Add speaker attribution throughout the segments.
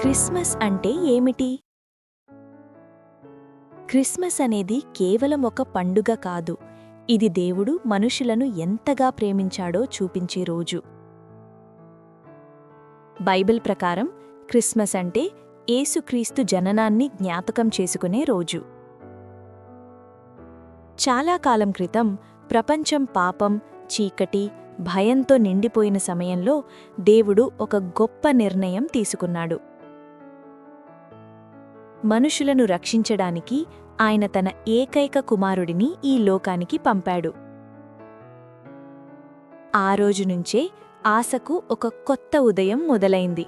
Speaker 1: Christmas అంటే ఏమిటి? Christmas అనేది కేవలం ఒక పండుగ కాదు. ఇది దేవుడు మనుషులను ఎంతగా ప్రేమించాడో చూపించే రోజు. బైబిల్ ప్రకారం క్రిస్మస్ అంటే ఏసుక్రీస్తు జననాన్ని జ్ఞాపకం చేసుకునే రోజు. చాలా కాలం క్రితం ప్రపంచం పాపం చీకటి భయంతో నిండిపోయిన సమయంలో దేవుడు ఒక గొప్ప నిర్ణయం తీసుకున్నాడు. మనుషులను రక్షించడానికి ఆయన తన ఏకైక కుమారుడిని ఈ లోకానికి పంపాడు. ఆ రోజు నుంచే ఆశకు ఒక కొత్త ఉదయం మొదలైంది.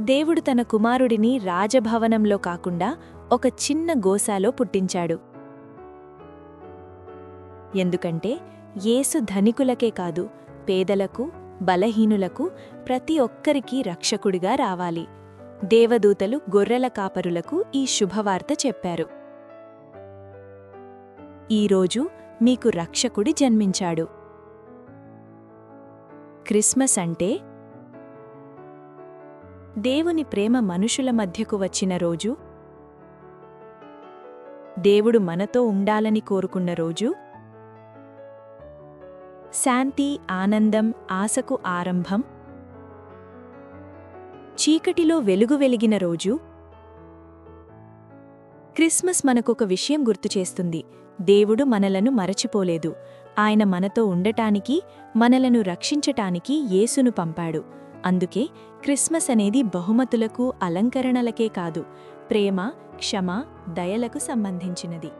Speaker 1: దేవుడు తన కుమారుడిని రాజభవనంలో కాకుండా ఒక చిన్న గోసాలో పుట్టించాడు. ఎందుకంటే యేసు ధనికులకే కాదు పేదలకు బలహీనులకు ప్రతి ఒక్కరికీ రక్షకుడిగా రావాలి. దేవదూతలు గొర్రెల కాపరులకు ఈ శుభవార్త చెప్పారు. ఈరోజు మీకు రక్షకుడి జన్మించాడు. క్రిస్మస్ అంటే దేవుని ప్రేమ మనుషుల మధ్యకు వచ్చిన రోజు? దేవుడు మనతో ఉండాలని కోరుకున్న రోజు? శాంతి ఆనందం ఆశకు ఆరంభం? చీకటిలో వెలుగు వెలిగిన రోజు? క్రిస్మస్ మనకొక విషయం గుర్తుచేస్తుంది దేవుడు మనలను మరచిపోలేదు. ఆయన మనతో ఉండటానికి మనలను రక్షించటానికి యేసును పంపాడు. అందుకే క్రిస్మస్ అనేది బహుమతులకు అలంకరణలకే కాదు ప్రేమ క్షమ దయలకు సంబంధించినది.